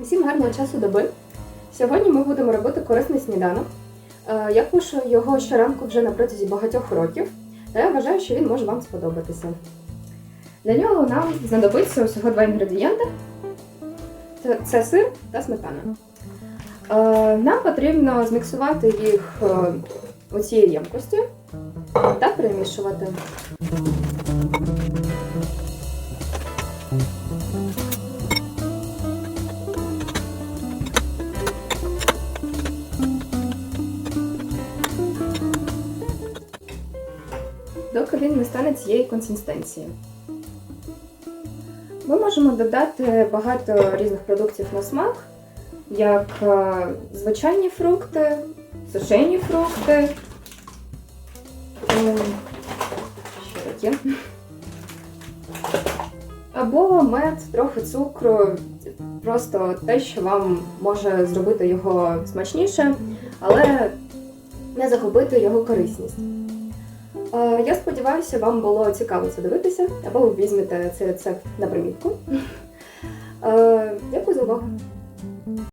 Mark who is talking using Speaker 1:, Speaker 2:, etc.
Speaker 1: Усім гарного часу доби. Сьогодні ми будемо робити корисний сніданок. Е, Я пишу його щоранку вже на протязі багатьох років, та я вважаю, що він може вам сподобатися. Для нього нам знадобиться усього два інгредієнти: Це- сир та сметана. Е, Нам потрібно зміксувати їх е, у цій ємкості та перемішувати. Доки він не стане цієї консистенції. Ми можемо додати багато різних продуктів на смак, як е, звичайні фрукти, сушені фрукти. ем, Що таке? Або мед, трохи цукру, просто те, що вам може зробити його смачніше, але не загубити його корисність. Е, Я сподіваюся, вам було цікаво це дивитися, або ви візьмете цей рецепт на примітку. Е, Дякую за увагу.